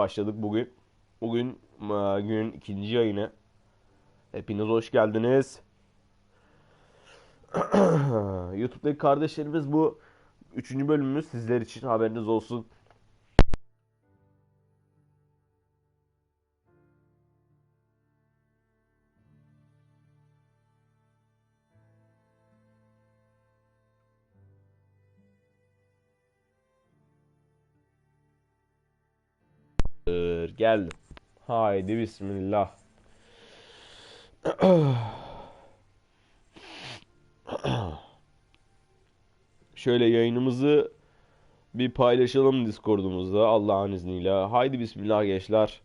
başladık bugün. Bugün e, günün ikinci yayını. Hepiniz hoş geldiniz. YouTube'daki kardeşlerimiz bu üçüncü bölümümüz sizler için haberiniz olsun. Geldim. Haydi bismillah. Şöyle yayınımızı bir paylaşalım Discord'umuzda Allah'ın izniyle. Haydi bismillah gençler.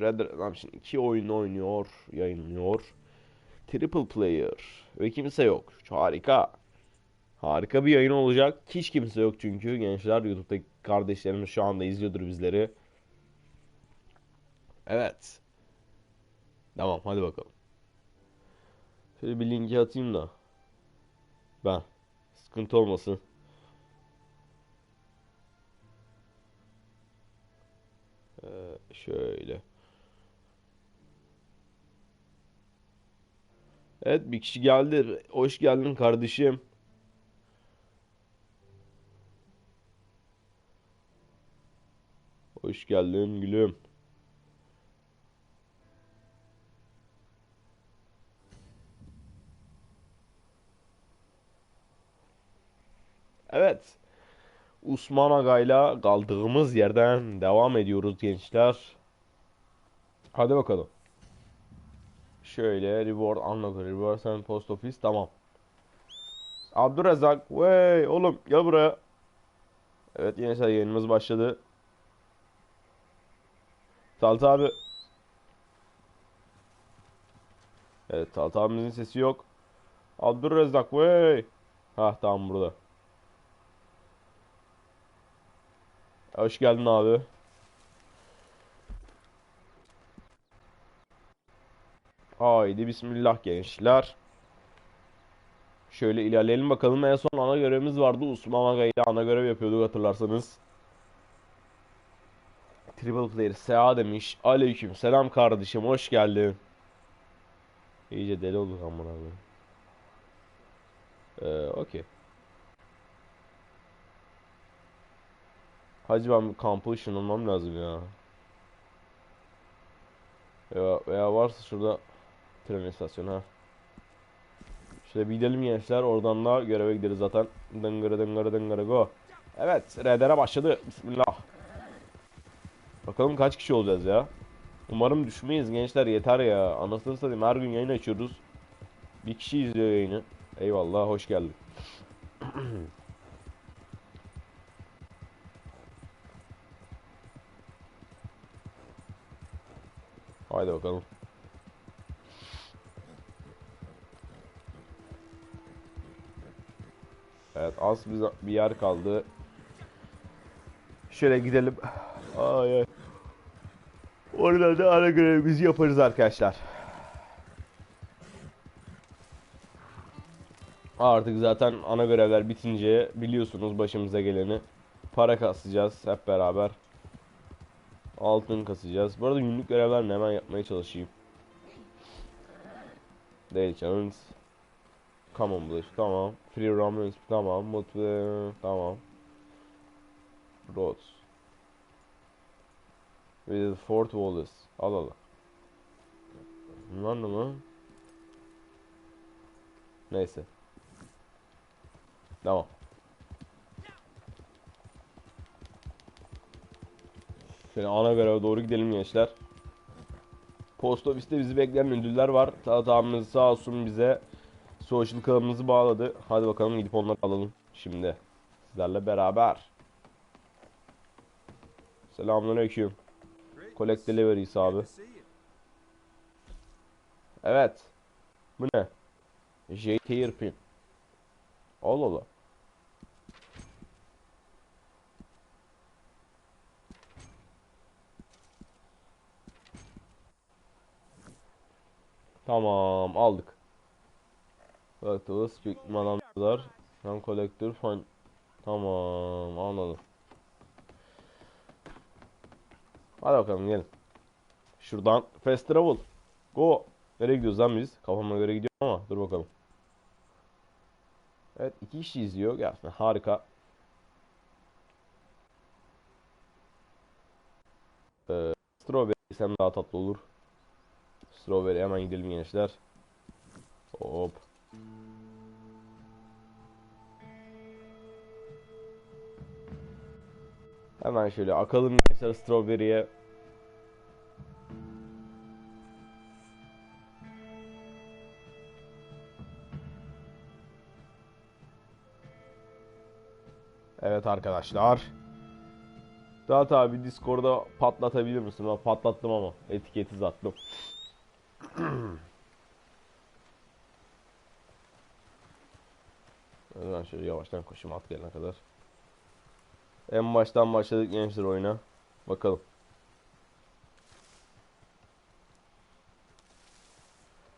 Red Redemption 2 oyunu oynuyor, yayınlıyor. Triple player ve kimse yok. Harika. Harika bir yayın olacak. Hiç kimse yok çünkü gençler YouTube'daki kardeşlerimiz şu anda izliyordur bizleri. Evet. Tamam hadi bakalım. Şöyle bir linki atayım da. Ben. Sıkıntı olmasın. Ee, şöyle. Evet bir kişi geldi. Hoş geldin kardeşim. Hoş geldin gülüm. Evet. Osman Aga'yla kaldığımız yerden devam ediyoruz gençler. Hadi bakalım. Şöyle reward unlock reward and post office tamam. Abdurrazak vey oğlum gel buraya. Evet gençler yayınımız başladı. Talt abi. Evet Talt abimizin sesi yok. Abdurrazak vey. Ha tamam burada. Hoş geldin abi. Haydi bismillah gençler. Şöyle ilerleyelim bakalım. En son ana görevimiz vardı. Osman Aga ile ana görev yapıyorduk hatırlarsanız. Triple Player SA demiş. Aleyküm selam kardeşim hoş geldin. İyice deli olduk amına koyayım. Ee, okey. Hacı ben kampı ışınlanmam lazım ya. Veya, veya varsa şurada tren istasyonu ha. Şöyle bir gidelim gençler. Oradan da göreve gideriz zaten. Dıngırı dıngırı dıngırı go. Evet. RDR'e başladı. Bismillah. Bakalım kaç kişi olacağız ya. Umarım düşmeyiz gençler. Yeter ya. Anasını satayım. Her gün yayın açıyoruz. Bir kişi izliyor yayını. Eyvallah. Hoş geldin. Haydi bakalım. Evet az bir, bir yer kaldı. Şöyle gidelim. Ay ay. Oradan da ara görevimizi yaparız arkadaşlar. Artık zaten ana görevler bitince biliyorsunuz başımıza geleni. Para kasacağız hep beraber. Altın kasacağız. Bu arada günlük görevlerini hemen yapmaya çalışayım. Daily challenge. Common Blush tamam. Free Romance tamam. Mutlu tamam. Roads. With Fort Wallace. Al al. Bunlar ne lan? Neyse. Tamam. Şöyle ana göreve doğru gidelim gençler. Post ofiste bizi bekleyen ödüller var. Tahtamız sağ olsun bize social kanalımızı bağladı. Hadi bakalım gidip onları alalım şimdi. Sizlerle beraber. Selamünaleyküm. Collect delivery abi. Evet. Bu ne? JTR pin. Allah Allah. Tamam aldık. Collectibles, Big Manamlar, Hem Collector, Fun. Tamam anladım. Hadi bakalım gelin. Şuradan Fast Travel. Go. Nereye gidiyoruz lan biz? Kafama göre gidiyorum ama dur bakalım. Evet iki kişi izliyor. Gelsin. Harika. Ee, strawberry isem daha tatlı olur. Strawberry hemen gidelim gençler. Hop. Hemen şöyle akalım gençler Strawberry'e. Evet arkadaşlar. Daha abi Discord'da patlatabilir misin? Ben patlattım ama etiketi attım. Ben şöyle yavaştan koşayım at gelene kadar. En baştan başladık gençler oyuna. Bakalım.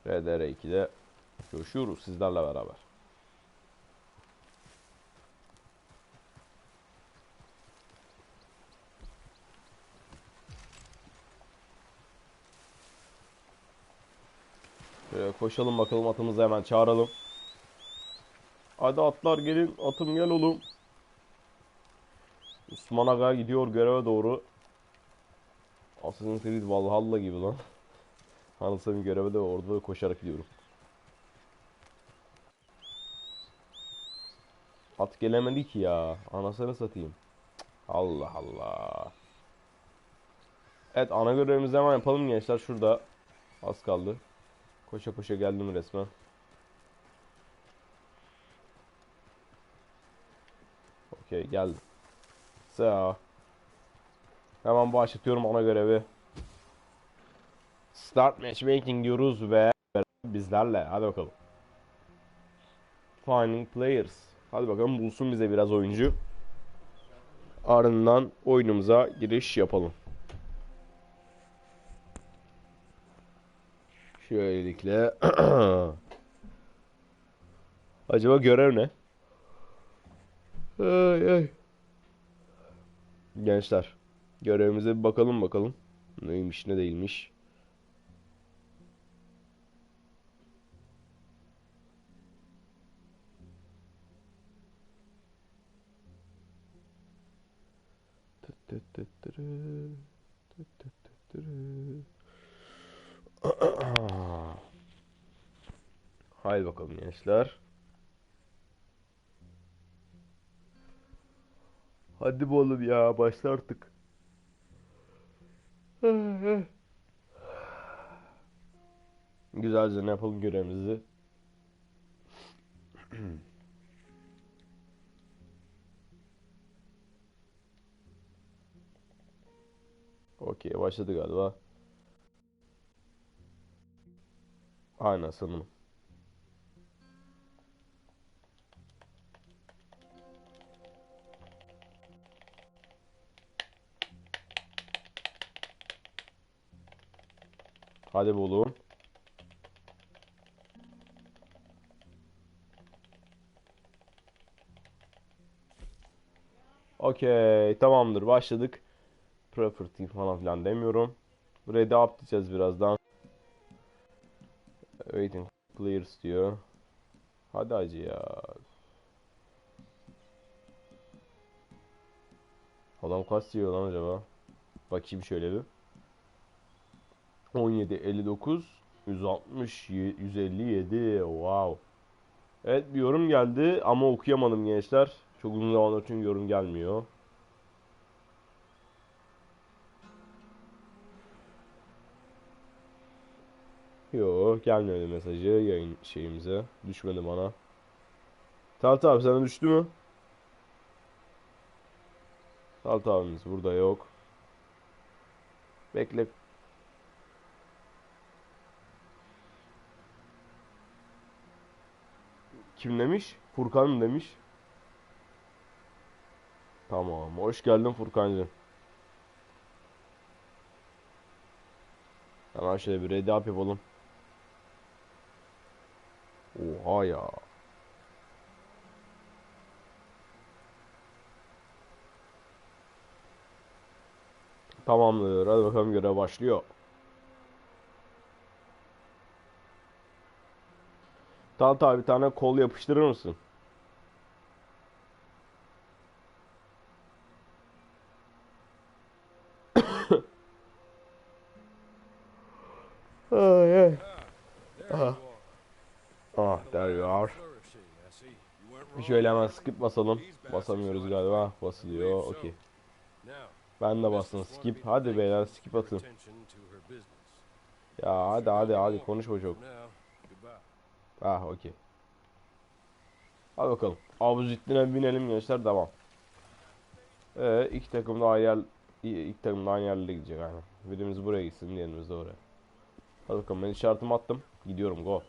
RDR2'de coşuyoruz sizlerle beraber. Şöyle koşalım bakalım atımızı hemen çağıralım. Hadi atlar gelin atım gel oğlum. Osman Aga gidiyor göreve doğru. Assassin's Creed Valhalla gibi lan. Anlasam göreve de orada koşarak gidiyorum. At gelemedi ki ya. Anasını satayım. Allah Allah. Evet ana görevimizi hemen yapalım gençler. Şurada. Az kaldı. Koşa koşa geldim resmen. Okey geldim. So. Hemen başlatıyorum ana görevi. Start matchmaking diyoruz ve bizlerle. Hadi bakalım. Finding players. Hadi bakalım bulsun bize biraz oyuncu. Ardından oyunumuza giriş yapalım. Şöylelikle. Acaba görev ne? Ay ay. Gençler. Görevimize bir bakalım bakalım. Neymiş ne değilmiş. Haydi bakalım gençler. Hadi bu oğlum ya başla artık. Güzelce ne yapalım görevimizi. Okey başladı galiba. Aynen sanırım. Hadi oğlum. Okey tamamdır başladık. Property falan filan demiyorum. Buraya da up birazdan. Waiting players diyor. Hadi acı ya. Adam kaç diyor lan acaba? Bakayım şöyle bir. 17, 59, 160, 157. Wow. Evet bir yorum geldi ama okuyamadım gençler. Çok uzun zamandır çünkü yorum gelmiyor. Yo gelmedi mesajı yayın şeyimize. Düşmedi bana. Talt abi sana düştü mü? Talt abimiz burada yok. Bekle. Kim demiş? Furkan demiş. Tamam. Hoş geldin Furkancığım. Hemen şöyle bir ready up yapalım. Oha ya. Tamamdır. Hadi bakalım görev başlıyor. Talta bir tane kol yapıştırır mısın? ay ay. Are. Ah, there you are. Şöyle hemen skip basalım. Basamıyoruz galiba. Basılıyor. Okey. Ben de bastım skip. Hadi beyler skip atın. Ya hadi hadi hadi konuşma çok. Ah okey. Hadi bakalım. Abuzittin'e binelim gençler devam. Ee, iki takım da aynı yer, iki takım da aynı yerlere gidecek aynen. Birimiz buraya gitsin, diğerimiz de oraya. Hadi bakalım ben işaretimi attım. Gidiyorum go.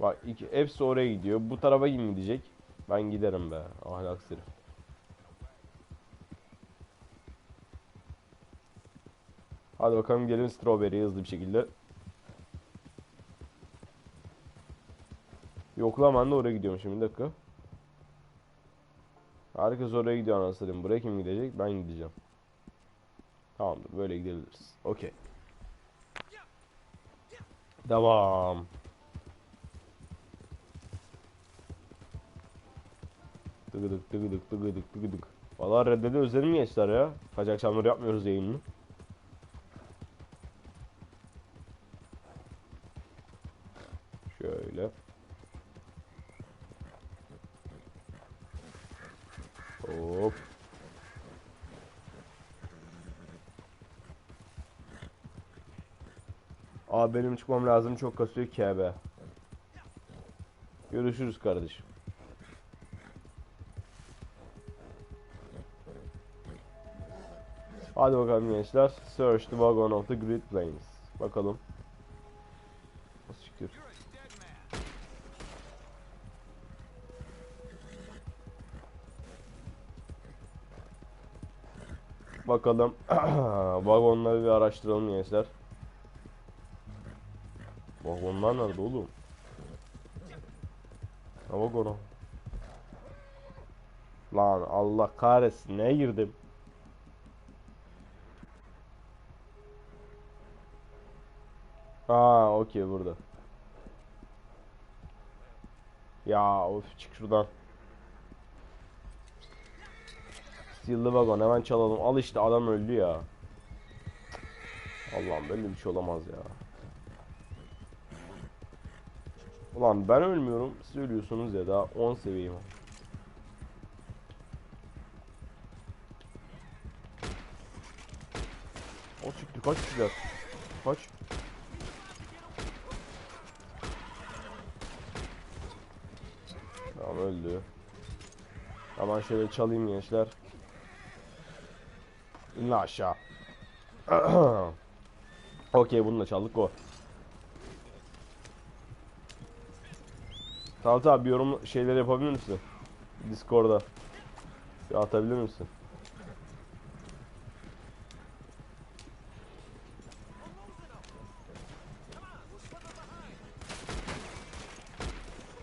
Bak iki, hepsi oraya gidiyor. Bu tarafa kim gidecek? Ben giderim be. Ahlaksız herif. Hadi bakalım gelin strawberry hızlı bir şekilde. Yok lan ben de oraya gidiyorum şimdi bir dakika. Herkes oraya gidiyor anasını. Buraya kim gidecek? Ben gideceğim. Tamamdır böyle gidebiliriz. Okey. Devam. Tıgıdık tıgıdık tıgıdık tıgıdık. Valla Red Dead'i özledim gençler ya. Kaç akşamları yapmıyoruz yayını. Şöyle. Hop. Benim çıkmam lazım çok kasıyor KB. Görüşürüz kardeşim. Hadi bakalım gençler. Search the wagon of the Great Plains. Bakalım. Çıkıyor? Bakalım. Vagonları bir araştıralım gençler. Vagonlar nerede oğlum? Ne vagonu? Lan Allah kahretsin neye girdim? Aa okey burada. Ya of çık şuradan. The wagon hemen çalalım. Al işte adam öldü ya. Allah'ım böyle bir şey olamaz ya. Ulan ben ölmüyorum. Siz ölüyorsunuz ya daha 10 seviyeyim. O çıktı kaç kişiler? Kaç? Tamam öldü. Hemen şöyle çalayım gençler. İn aşağı. Okey bunu da çaldık o. Talat abi yorum şeyleri yapabilir misin? Discord'da. Bir atabilir misin?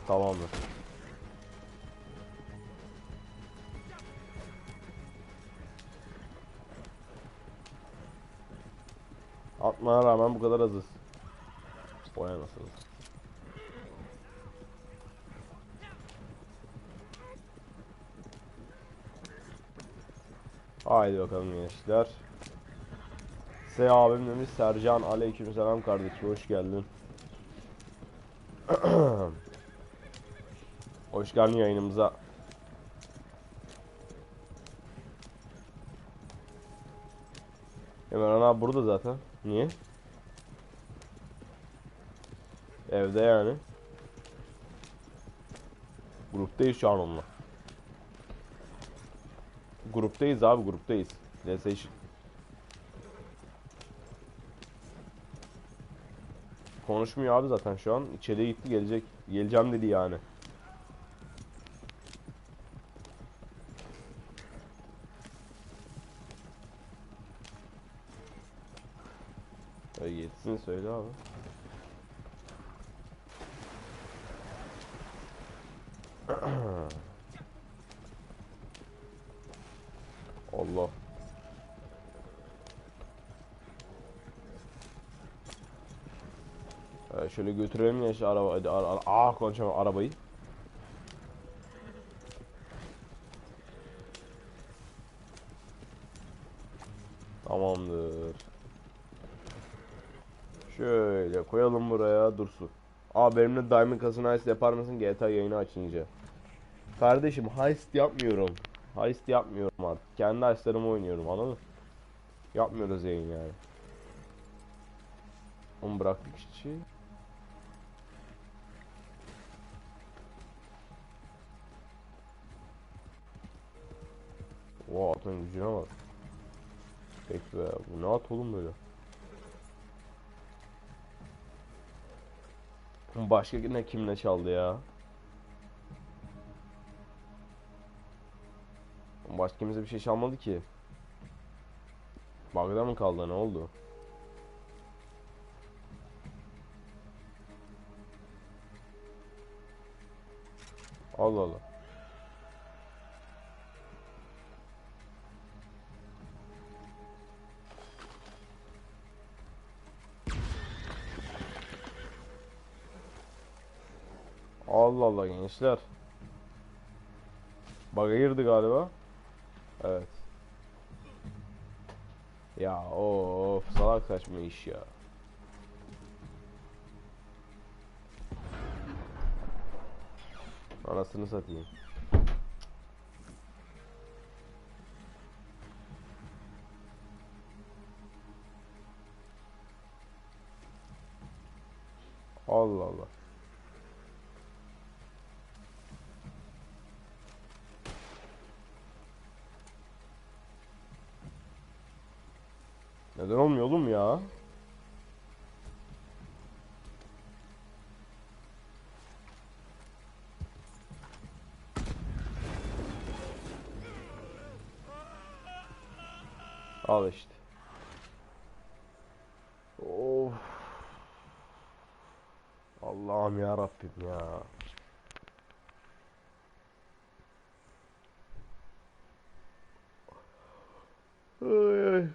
Tamamdır. Atmaya rağmen bu kadar azız. Vay anasını. Haydi bakalım gençler. S abim demiş Sercan aleykümselam kardeşim hoş geldin. hoş geldin yayınımıza. Emran abi burada zaten. Niye? Evde yani. Gruptayız şu an onunla. Gruptayız abi gruptayız. PlayStation. Konuşmuyor abi zaten şu an. İçeriye gitti gelecek. Geleceğim dedi yani. Öyle yetsin söyle abi. Allah. Ee, şöyle götürelim ya şu araba. Hadi ara, ara, aa konuşamam arabayı. Tamamdır. Şöyle koyalım buraya dursun. Aa benimle Diamond Casino Heist yapar mısın GTA yayını açınca? Kardeşim heist yapmıyorum. Heist yapmıyorum artık. Kendi heistlerimi oynuyorum anladın mı? Yapmıyoruz yayın yani. Onu bıraktık işçi. Oha atın gücüne bak. Peki bu ne at oğlum böyle? Başka ne kimle çaldı ya? Başka kimse bir şey çalmadı ki. Bug'da mı kaldı ne oldu? Allah Allah. Allah Allah gençler. Bug'a girdi galiba. Evet. Ya of salak saçma iş ya. Anasını satayım. Allah Allah. Neden olmuyor oğlum ya? Al işte. Of. Allah'ım ya Rabbim ya. Ay, ay.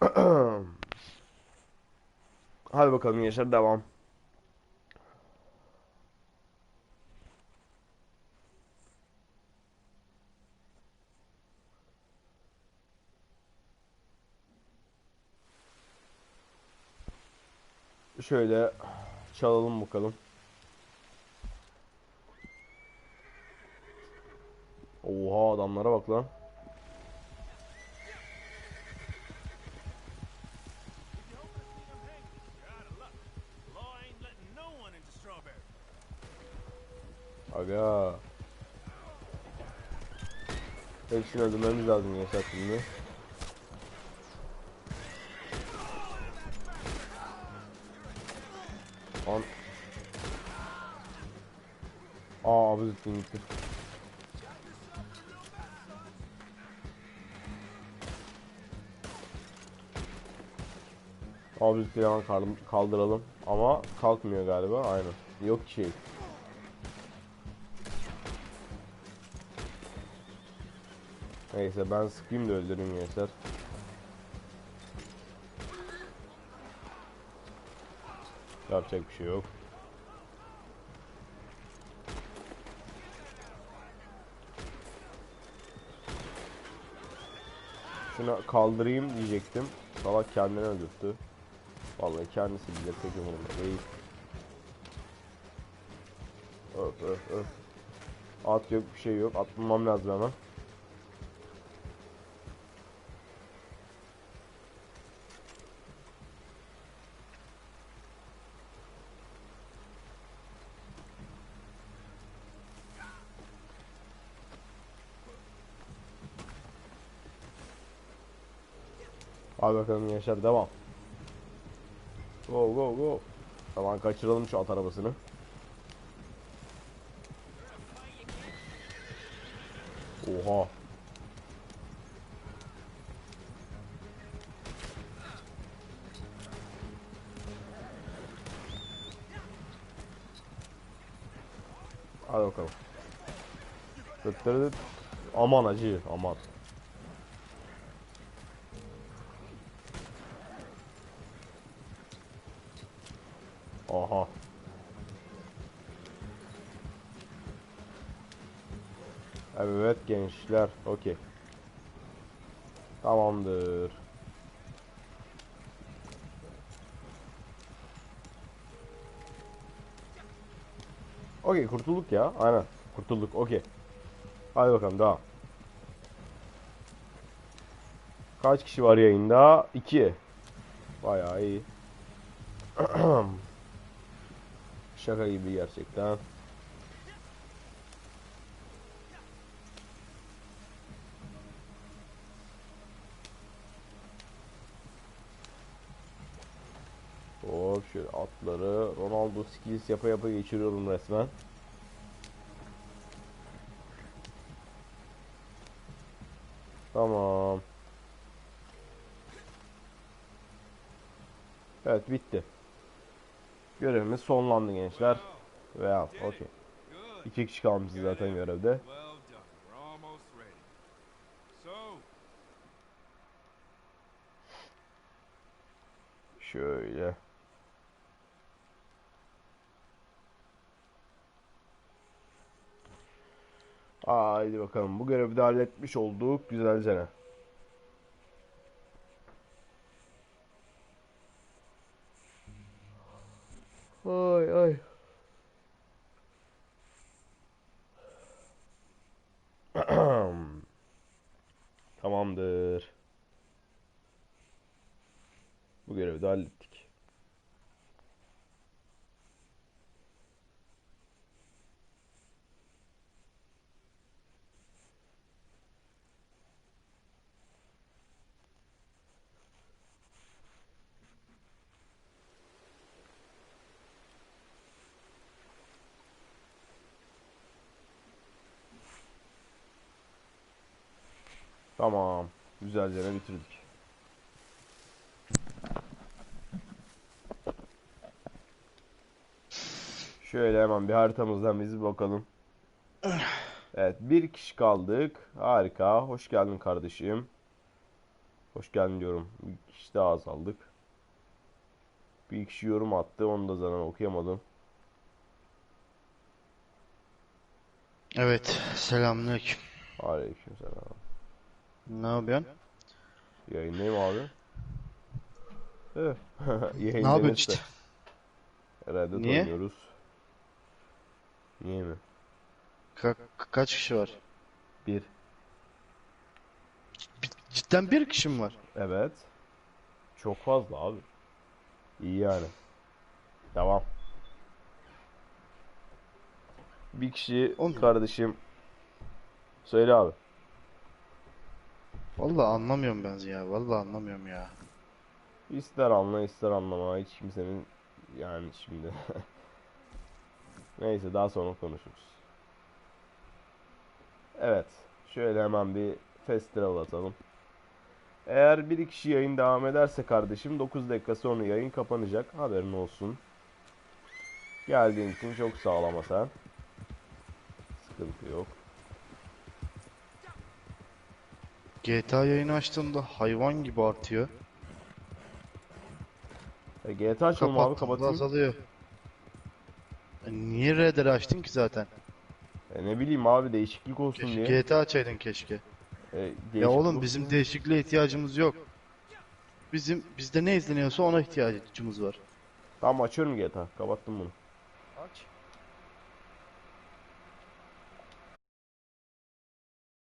Hadi bakalım gençler devam. Şöyle çalalım bakalım. Oha adamlara bak lan. Aga. Hepsini öldürmemiz lazım gençler şimdi. Aa abi kal- kaldıralım. Ama kalkmıyor galiba. Aynen. Yok şey. Neyse ben sıkayım da öldüreyim gençler. Yapacak bir şey yok. Şuna kaldırayım diyecektim. Salak kendini öldürttü. Vallahi kendisi bilir pek umurumda değil. Öf öf öf. At yok bir şey yok. Atmamam lazım hemen. Hadi bakalım gençler devam. Go go go. Tamam kaçıralım şu at arabasını. Oha. Hadi bakalım. Dıt dıt dıt. Aman acı aman. Gençler. Okey. Tamamdır. Okey kurtulduk ya. Aynen. Kurtulduk. Okey. Hadi bakalım daha. Kaç kişi var yayında? 2. Bayağı iyi. Şaka gibi gerçekten. Hop şöyle atları Ronaldo skills yapa yapa geçiriyorum resmen. Tamam. Evet bitti. Görevimiz sonlandı gençler. Veya okey. Good. İki kişi kalmışız zaten görevde. Well Şöyle. Haydi bakalım. Bu görevi de halletmiş olduk. Güzelce ne? Ay ay. Tamamdır. Bu görevi de hallettik. Tamam. Güzelce ne bitirdik. Şöyle hemen bir haritamızdan biz bakalım. Evet, bir kişi kaldık. Harika. Hoş geldin kardeşim. Hoş geldin diyorum. Bir kişi daha azaldık. Bir kişi yorum attı. Onu da zaten okuyamadım. Evet, selamünaleyküm. Aleykümselam. Ne yapıyorsun? Yayındayım abi. Evet. Ne yapıyorsun işte? Herhalde Niye? oynuyoruz. Niye mi? Ka- kaç kişi var? Bir. Cidden bir kişi mi var? Evet. Çok fazla abi. İyi yani. Devam. Bir kişi Oğlum. kardeşim. Söyle abi. Vallahi anlamıyorum ben ya. Vallahi anlamıyorum ya. İster anla ister anlama. Hiç kimsenin yani şimdi. Neyse daha sonra konuşuruz. Evet. Şöyle hemen bir festival atalım. Eğer bir kişi yayın devam ederse kardeşim 9 dakika sonra yayın kapanacak. Haberin olsun. Geldiğin için çok sağ ol ama sen. Sıkıntı yok. GTA yayını açtığımda hayvan gibi artıyor. E, GTA açalım abi Kapattığımda kapatayım. azalıyor. E, niye Raider'ı açtın ki zaten? E, ne bileyim abi değişiklik olsun Keşke diye. GTA açaydın keşke. E, Ya oğlum olsun bizim diye. değişikliğe ihtiyacımız yok. Bizim bizde ne izleniyorsa ona ihtiyacımız var. Tamam açıyorum GTA. Kapattım bunu. Aç.